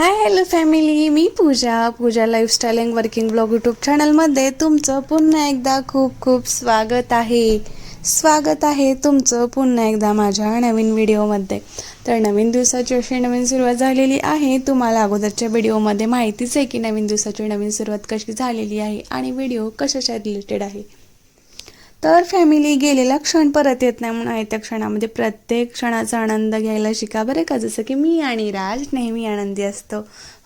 High hello family me Pooja. Pooja lifestyle and working blog YouTube चॅनलमध्ये तुमचं पुन्हा एकदा खूप खूप स्वागत आहे. स्वागत आहे तुमचं पुन्हा एकदा माझ्या नवीन व्हिडिओमध्ये तर नवीन दिवसाची अशी नवीन सुरुवात झालेली आहे. तुम्हाला अगोदरच्या व्हिडिओमध्ये माहितीच आहे की नवीन दिवसाची नवीन सुरुवात कशी झालेली आहे आणि व्हिडिओ कशाच्या रिलेटेड आहे. तर फॅमिली गेलेला क्षण परत येत नाही म्हणून आहे त्या क्षणामध्ये प्रत्येक क्षणाचा आनंद घ्यायला शिका. बरं का? जसं की मी आणि राज नेहमी आनंदी असतो.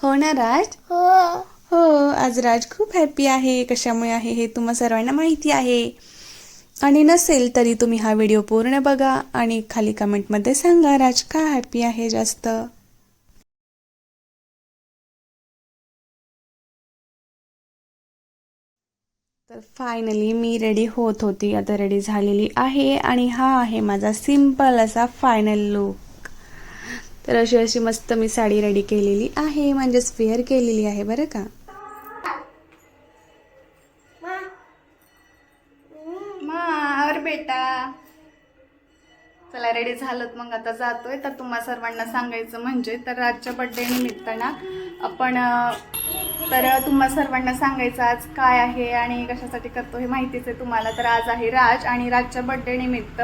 हो ना राज? हो. हो आज राज खूप हॅपी आहे. कशामुळे आहे हे तुम्हा सर्वांना माहिती आहे. आणि नसेल तरी तुम्ही हा व्हिडिओ पूर्ण बघा आणि खाली कमेंटमध्ये सांगा राज का हॅपी आहे जास्त? तर फायनली मी रेडी होत होती. आता रेडी झालेली आहे आणि हा आहे माझा सिंपल असा फायनल लुक तर अशी अशी मस्त मी साडी रेडी केलेली आहे. म्हणजेच वेअर केलेली आहे. बरं का? मार बेटा. चला रेडी झालं मग. आता जातोय. तर तुम्हा सर्वांना सांगायचं म्हणजे तर राजच्या बड्डे निमित्तानं आपण तर तुम्हा सर्वांना सांगायचं आज काय आहे आणि कशासाठी करतो हे माहितीच आहे तुम्हाला. तर आज आहे राज आणि राजच्या बड्डे निमित्त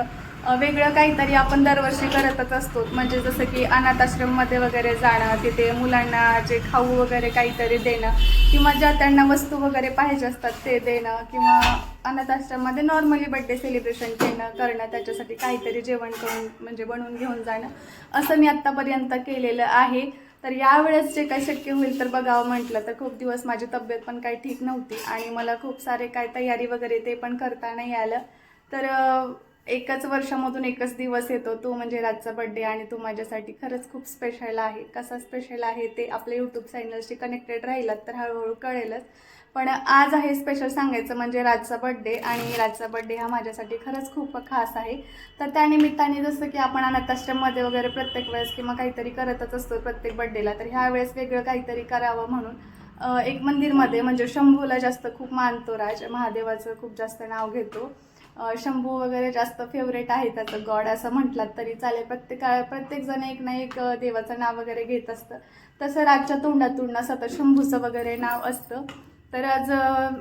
वेगळं काहीतरी आपण दरवर्षी करतच असतो. म्हणजे जसं की अनाथ आश्रममध्ये वगैरे जाणं तिथे मुलांना जे खाऊ वगैरे काहीतरी देणं किंवा ज्या त्यांना वस्तू वगैरे पाहिजे असतात ते देणं किंवा अनाथ आश्रममध्ये नॉर्मली बड्डे सेलिब्रेशन केलं करणं त्याच्यासाठी काहीतरी जेवण करून म्हणजे बनवून घेऊन जाणं असं मी आत्तापर्यंत केलेलं आहे. तर यावेळेस जे काही शक्य होईल तर बघावं म्हटलं तर खूप दिवस माझी तब्येत पण काही ठीक नव्हती आणि मला खूप सारे काय तयारी वगैरे ते पण करता नाही आलं. तर एकाच एकच वर्षामधून एकच दिवस येतो. तो म्हणजे रातचा बड्डे आणि तो माझ्यासाठी खरंच खूप स्पेशल आहे. कसा स्पेशल आहे ते आपल्या यूट्यूब चॅनलशी कनेक्टेड राहिलात तर हळूहळू कळेलच. पण आज आहे स्पेशल सांगायचं म्हणजे राजचा बड्डे आणि राजचा बड्डे हा माझ्यासाठी खरंच खूप खास आहे. तर त्यानिमित्ताने जसं की आपण अनाथाश्रममध्ये वगैरे प्रत्येक वेळेस किंवा काहीतरी करतच असतो प्रत्येक बड्डेला तर ह्या वेळेस वेगळं काहीतरी करावं म्हणून एक मंदिरमध्ये म्हणजे शंभूला जास्त खूप मानतो राज. महादेवाचं खूप जास्त नाव घेतो. शंभू वगैरे जास्त फेवरेट आहे त्याचं. गॉड असं म्हटलात तरी चालेल. प्रत्येक प्रत्येक जण एक ना एक देवाचं नाव वगैरे घेत असतं. तसं राजच्या तोंडातून ना सतत शंभूचं वगैरे नाव असतं. तर आज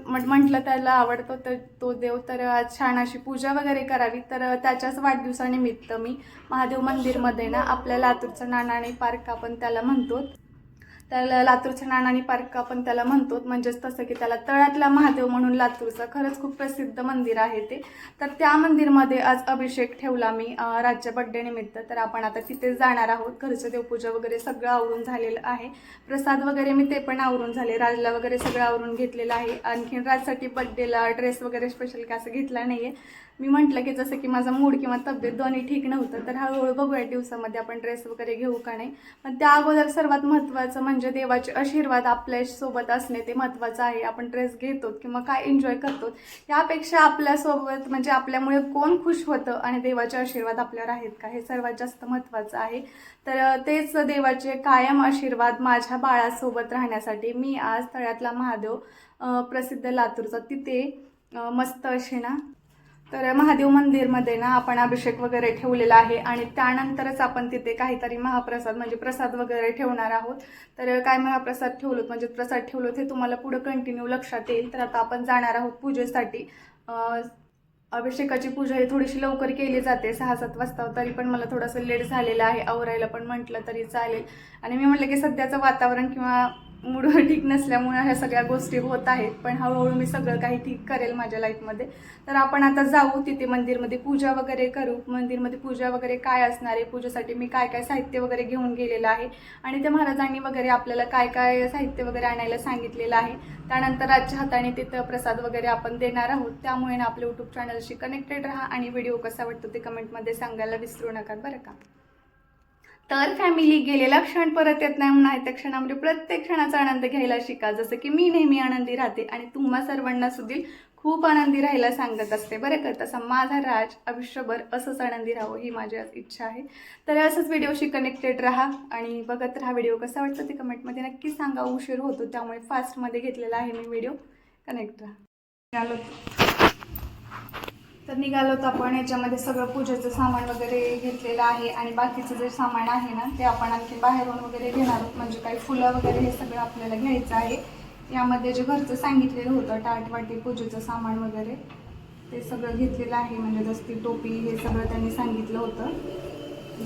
म्हटलं त्याला आवडतो तर तो देव तर आज छान अशी पूजा वगैरे करावी. तर त्याच्याच वाढदिवसानिमित्त मी महादेव मंदिरमध्ये ना आपल्या लातूरचं नाणाणे पार्क आपण त्याला म्हणतो. त्याला लातूरच्या नानानी पार्क आपण त्याला म्हणतो म्हणजेच तसं की त्याला तळ्यातला महादेव म्हणून लातूरचं खरंच खूप प्रसिद्ध मंदिर आहे ते. तर त्या मंदिरमध्ये आज अभिषेक ठेवला मी राज्य बड्डे निमित्त. तर आपण आता तिथे जाणार आहोत. घरचं देवपूजा वगैरे सगळं आवरून झालेलं आहे. प्रसाद वगैरे मी ते पण आवरून झाले. राजला वगैरे सगळं आवरून घेतलेलं आहे. आणखीन राजसाठी बड्डेला ड्रेस वगैरे स्पेशल काय असं घेतला नाही आहे मी म्हटलं की जसं की माझा मूड किंवा तब्येत दोन्ही ठीक नव्हतं तर हळूहळू बघूया दिवसामध्ये आपण ड्रेस वगैरे घेऊ का नाही. पण त्या अगोदर सर्वात महत्त्वाचं म्हणजे देवाचे आशीर्वाद आपल्यासोबत असणे ते महत्त्वाचं आहे. आपण ड्रेस घेतो किंवा काय एन्जॉय करतो यापेक्षा आपल्यासोबत म्हणजे आपल्यामुळे कोण खुश होतं आणि देवाचे आशीर्वाद आपल्यावर आहेत का? हे सर्वात जास्त महत्त्वाचं आहे. तर तेच देवाचे कायम आशीर्वाद माझ्या बाळासोबत राहण्यासाठी मी आज तळ्यातला महादेव प्रसिद्ध लातूरचा तिथे मस्त असे ना तर महादेव मंदिरमध्ये ना आपण अभिषेक वगैरे ठेवलेला आहे आणि त्यानंतरच आपण तिथे काहीतरी महाप्रसाद म्हणजे प्रसाद वगैरे ठेवणार आहोत. तर काय महाप्रसाद ठेवलोत म्हणजे प्रसाद ठेवलोत हे तुम्हाला पुढं कंटिन्यू लक्षात येईल. तर आता आपण जाणार आहोत पूजेसाठी. अभिषेकाची पूजा ही थोडीशी लवकर केली जाते सहा सात वाजता तरी पण मला थोडंसं लेट झालेलं आहे. आवरायला पण म्हटलं तरी चालेल. आणि मी म्हटलं की सध्याचं वातावरण किंवा मूड ठीक नसल्यामुळे ह्या सगळ्या गोष्टी होत आहेत. पण हळूहळू मी सगळं काही ठीक करेल माझ्या लाईफमध्ये तर आपण आता जाऊ तिथे मंदिरमध्ये पूजा वगैरे करू. मंदिरमध्ये पूजा वगैरे काय असणार आहे? पूजेसाठी मी काय काय साहित्य वगैरे घेऊन गेलेलं आहे? आणि त्या महाराजांनी वगैरे आपल्याला काय काय साहित्य वगैरे आणायला सांगितलेलं आहे? त्यानंतर आजच्या हाताने तिथं प्रसाद वगैरे आपण देणार आहोत. त्यामुळे ना आपल्या यूट्यूब चॅनलशी कनेक्टेड राहा आणि व्हिडिओ कसा वाटतो ते कमेंटमध्ये सांगायला विसरू नका. बरं का? तर फॅमिली गेलेला क्षण परत येत नाही म्हणून त्या क्षणामध्ये प्रत्येक क्षणाचा आनंद घ्यायला शिका. जसं की मी नेहमी आनंदी राहते आणि तुम्हा सर्वांना सुद्धा खूप आनंदी राहायला सांगत असते. बरं का? तसा माझा राज आयुष्यभर असंच आनंदी राहावं ही माझी इच्छा आहे. तर असंच व्हिडिओशी कनेक्टेड राहा आणि बघत राहा व्हिडिओ कसा वाटतो ते कमेंटमध्ये नक्की सांगा. उशीर होतो त्यामुळे फास्टमध्ये घेतलेला आहे मी व्हिडिओ कनेक्ट राहा. आलो तर आपण. याच्यामध्ये सगळं पूजेचं सामान वगैरे घेतलेलं आहे आणि बाकीचं जे सामान आहे ना ते आपण आणखी बाहेरून वगैरे घेणार आहोत. म्हणजे काही फुलं वगैरे हे सगळं आपल्याला घ्यायचं आहे. यामध्ये जे घरचं सांगितलेलं होतं टाटवाटी पूजेचं सामान वगैरे ते सगळं घेतलेलं आहे. म्हणजे दस्ती टोपी हे सगळं त्यांनी सांगितलं होतं.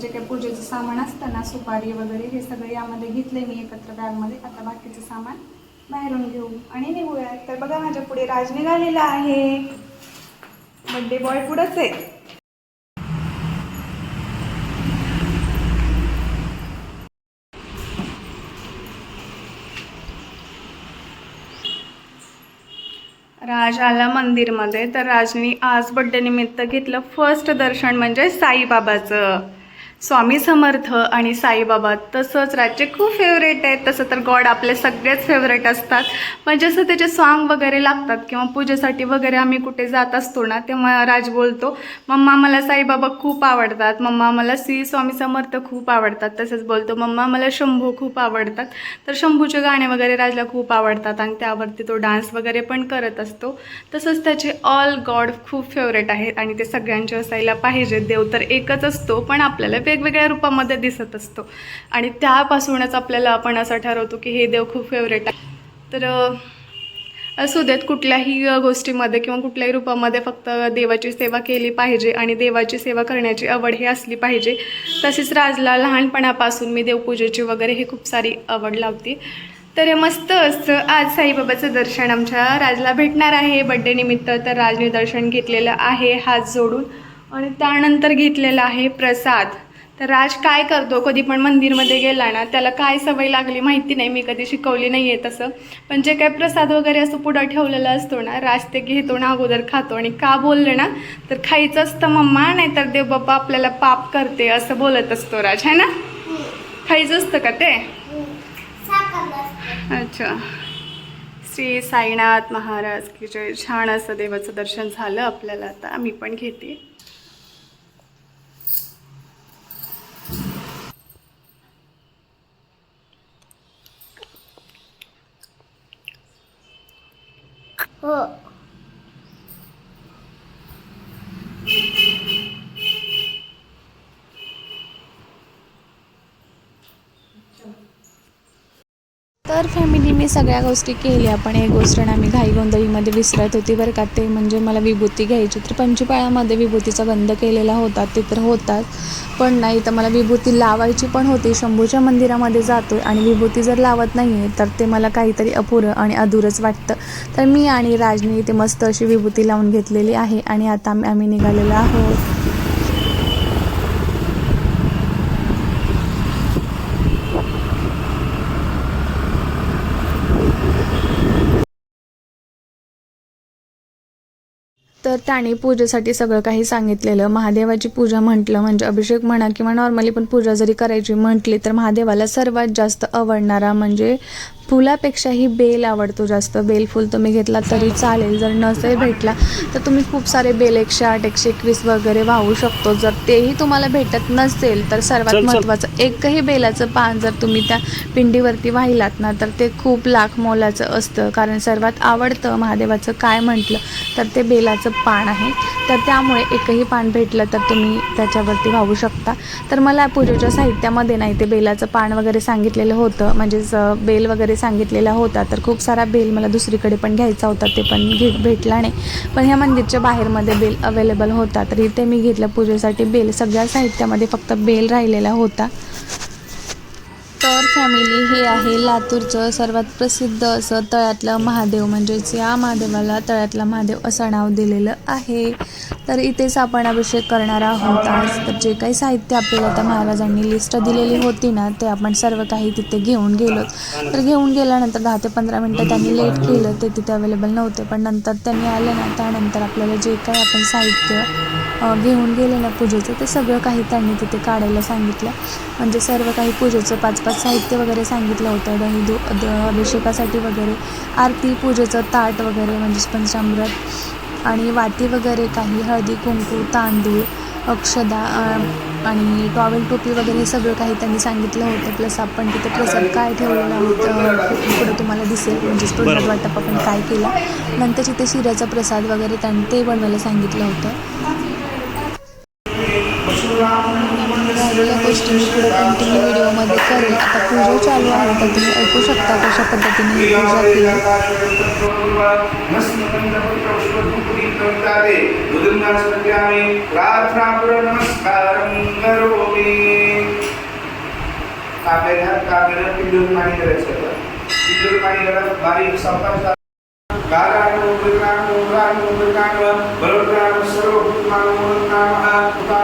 जे काही पूजेचं सामान असतं ना सुपारी वगैरे हे सगळं यामध्ये घेतले मी एकत्र बॅगमध्ये. आता बाकीचं सामान बाहेरून घेऊ आणि निघूया. तर बघा माझ्या पुढे राज निघालेला आहे. बड्डे बॉय पुढंच आहे. राज आला मंदिरमध्ये तर राजनी आज बड्डे निमित्त घेतलं फर्स्ट दर्शन म्हणजे साईबाबाचं. स्वामी समर्थ आणि साईबाबा तसंच राजचे खूप फेवरेट आहेत तसं तर गॉड आपले सगळेच फेवरेट असतात. पण जसं त्याचे सॉन्ग वगैरे लागतात किंवा पूजेसाठी वगैरे आम्ही कुठे जात असतो ना तेव्हा राज बोलतो मम्मा मला साईबाबा खूप आवडतात. मम्मा मला श्री स्वामी समर्थ खूप आवडतात. तसंच बोलतो मम्मा मला शंभू खूप आवडतात. तर शंभूचे गाणे वगैरे राजला खूप आवडतात आणि त्यावरती तो डान्स वगैरे पण करत असतो. तसंच त्याचे ऑल गॉड खूप फेवरेट आहेत आणि ते सगळ्यांचे असायला पाहिजे देव तर एकच असतो पण आपल्याला वेगवेगळ्या रूपामध्ये दिसत असतो. आणि त्यापासूनच आपल्याला आपण असं ठरवतो की हे देव खूप फेवरेट आहे. तर असू देत कुठल्याही गोष्टीमध्ये किंवा कुठल्याही रूपामध्ये फक्त देवाची सेवा केली पाहिजे आणि देवाची सेवा करण्याची आवड ही असली पाहिजे. तसेच राजला लहानपणापासून मी देवपूजेची वगैरे हे खूप सारी आवड लावते. तर हे मस्त असतं आज साईबाबाचं दर्शन आमच्या राजला भेटणार आहे. बड्डे निमित्त तर राजने दर्शन घेतलेलं आहे हात जोडून. आणि त्यानंतर घेतलेला आहे प्रसाद. तर राज काय करतो? कधी पण मंदिरमध्ये गेला ना त्याला काय सवय लागली माहिती नाही. मी कधी शिकवली नाही आहे तसं. पण जे काय प्रसाद वगैरे असं पुढं ठेवलेला असतो ना राज ते घेतो ना अगोदर खातो. आणि का बोलले ना तर खायचं असतं मम्मा नाही तर देव बाप्पा आपल्याला पाप करते असं बोलत असतो राज है ना? खायचं असतं का ते? अच्छा. श्री साईनाथ महाराज की जय छान असं देवाचं दर्शन झालं आपल्याला आता मी पण घेते. हो तर फॅमिली मी सगळ्या गोष्टी केल्या पण एक गोष्ट ना मी घाई गोंधळीमध्ये विसरत होती बरं का. ते म्हणजे मला विभूती घ्यायची तर पंचपाळामध्ये विभूतीचा गंध केलेला होता ते तर होताच. पण नाही तर मला विभूती लावायची पण होती. शंभूच्या मंदिरामध्ये जातो आणि विभूती जर लावत नाही आहे तर ते मला काहीतरी अपुरं आणि अधुरंच वाटतं. तर मी आणि राजनी ते मस्त अशी विभूती लावून घेतलेली आहे आणि आता आम्ही आम्ही निघालेलो आहोत. तर त्याने पूजेसाठी सगळं काही सांगितलेलं. महादेवाची पूजा म्हटलं म्हणजे अभिषेक म्हणा किंवा नॉर्मली पण पूजा जरी करायची म्हटली तर महादेवाला सर्वात जास्त आवडणारा म्हणजे फुलापेक्षाही बेल आवडतो जास्त. बेल फुल तुम्ही घेतला तरी चालेल. जर नसेल भेटला तर तुम्ही खूप सारे बेल एकशे आठ एकशे एकवीस वगैरे वाहू शकतो. जर तेही तुम्हाला भेटत नसेल तर सर्वात महत्त्वाचं एकही बेलाचं पान जर तुम्ही त्या पिंडीवरती वाहिलात ना तर ते खूप लाख मोलाचं असतं. कारण सर्वात आवडतं महादेवाचं काय म्हटलं तर ते बेलाचं पान आहे. तर त्यामुळे एकही पान भेटलं तर तुम्ही त्याच्यावरती वाहू शकता. तर मला पूजेच्या साहित्यामध्ये नाही ते बेलाचं पान वगैरे सांगितलेलं होतं. म्हणजेच बेल वगैरे सांगितलेला होता. तर खूप सारा बेल मला दुसरीकडे पण घ्यायचा होता ते पण घे भेटला नाही. पण ह्या मंदिरच्या बाहेरमध्ये बेल अवेलेबल होता. तर इथे मी घेतलं. पूजेसाठी बेल सगळ्या साहित्यामध्ये फक्त बेल राहिलेला होता. तर फॅमिली हे आहे लातूरचं सर्वात प्रसिद्ध असं तळ्यातलं महादेव. म्हणजेच या महादेवाला तळ्यातला महादेव असं नाव दिलेलं आहे. तर इथेच आपण अभिषेक करणार आहोत. आज तर जे काही साहित्य आपल्याला त्या महाराजांनी लिस्ट दिलेली होती ना ते आपण सर्व काही तिथे घेऊन गेलो. तर घेऊन गेल्यानंतर दहा ते पंधरा मिनटं त्यांनी लेट केलं. ते तिथे अवेलेबल नव्हते. पण नंतर त्यांनी आलं ना त्यानंतर आपल्याला जे काही आपण साहित्य घेऊन गेले ना पूजेचं ते सगळं काही त्यांनी तिथे काढायला सांगितलं. म्हणजे सर्व काही पूजेचं पाच पाच साहित्य वगैरे सांगितलं होतं दही दू अभिषेकासाठी वगैरे आरती पूजेचं ताट वगैरे म्हणजेच पंचामृत आणि वाती वगैरे काही हळदी कुंकू तांदूळ अक्षदा आणि टॉवेल टोपी वगैरे हे सगळं काही त्यांनी सांगितलं होतं. प्लस आपण तिथे प्रसाद काय ठेवलेला होतं पुढं तुम्हाला दिसेल म्हणजेच प्रसाद वाटप आपण काय केला. नंतर तिथे शिऱ्याचा प्रसाद वगैरे त्यांनी ते बनवायला सांगितलं होतं. राहिलेल्या गोष्टी मी पुढे कंटिन्यू व्हिडिओमध्ये करेल आता पूजा चालू आहे. तर तुम्ही ऐकू शकता कशा पद्धतीने ही पूजा केली. नमस्कारं करोमि कापलेल्या कापलेल्या पिंडून पाणी करायचं पिंडून पाणी करा बारीक संपर्क काराणो मृगाणो मृगाणो मृगाणो बलवत्राणो सर्वभूतमानो मृगाणः पुतानां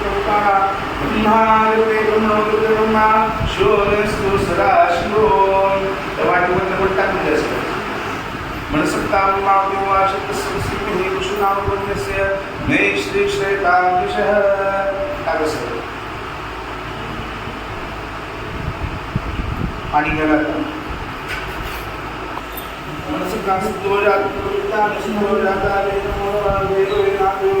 मनसक्तामुपाविवाशतसंस्कृतिहिकुशुनामुपुण्यस्य मे श्रीश्रेतां विषः आगसत् आणि गेला मनसक्तास्तोजातप्रवृत्तानुस्मरोजाता वेदमोरवेदवेदादेव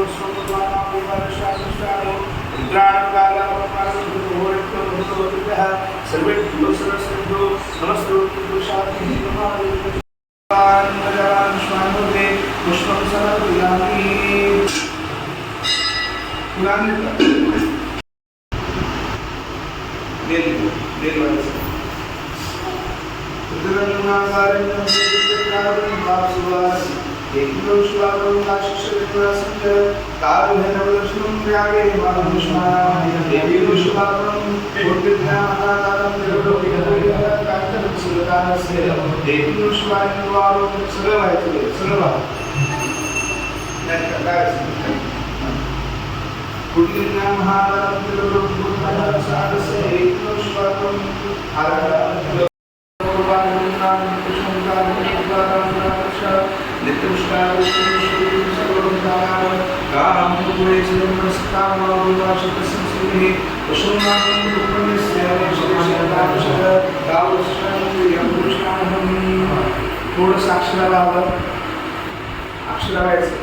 इन्द्राणकालापकारसिन्धुभोरित्वमभिसोऽतिभ्यः सर्वेभ्योऽसरसिन्धो नमस्तोषाभिः नमान् गजान् श्वानुभे पुष्पं समर्पयामि पुराने रेल रेल वाले से उद्धरण नासारे नमस्ते कार्य भाव सुभाष ब्रह्मा शिवोस्तु सदा शिवो वाटीमधलं पण टाकून द्यायचं मनसत्तामुमाशतस्वसिद्धिः कुशुनामुपन्यस्य मे श्रीश्रेतादृशः कागसः पाणी घ्यायला मनसत्ता सिद्धो जातो प्रवृत्ता नसिद्धो जाता वेदमो वेदो वेदातो स्वमद्वाना विपरशानुष्ठानो रुद्राणकालापमानसिद्धो सर्वे सर्वसर्वो नमस्ते पुरुषार्थिः नमः भगवान् स्वामी पुष्पं समर्पयामि पुराण बेल बेल वाजता महाराज थोडं अक्षराला हवं अक्षरा व्हायचं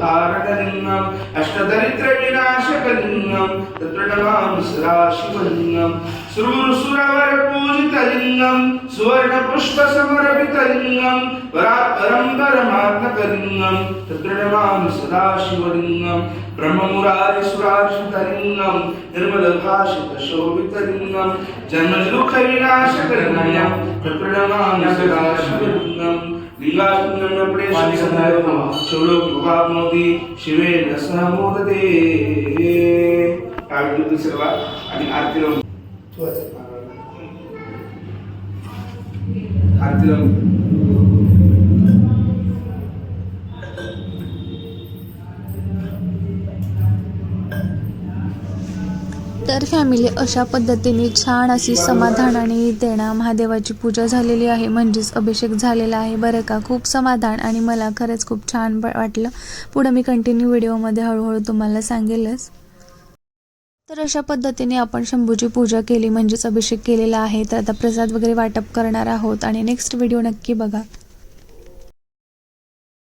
तारकलिङ्गम् अष्टदरिद्रविनाशकलिङ्गं तत्र नमामि सदाशिवलिङ्गं सुरसुरवरपूजितलिङ्गं सुवर्णपुष्पसमरपितलिङ्गं परात्परं परमात्मकलिङ्गं तत्र नमामि सदाशिवलिङ्गं ब्रह्ममुरारिसुरार्षितलिङ्गं निर्मलभाषितशोभितलिङ्गं जन्मदुःखविनाशकलिङ्गं तत्र नमामि सदाशिवलिङ्गं लिंगात्मप्रेषणोलोकी शिवेन सह मोदते काव्य तर फॅमिली अशा पद्धतीने छान अशी समाधानाने देणा महादेवाची पूजा झालेली आहे म्हणजेच अभिषेक झालेला आहे. बरं का? खूप समाधान आणि मला खरंच खूप छान वाटलं. पुढं मी कंटिन्यू व्हिडिओमध्ये हळूहळू तुम्हाला सांगेलच. तर अशा पद्धतीने आपण शंभूची पूजा केली म्हणजेच अभिषेक केलेला आहे. तर आता प्रसाद वगैरे वाटप करणार आहोत आणि नेक्स्ट व्हिडिओ नक्की बघा.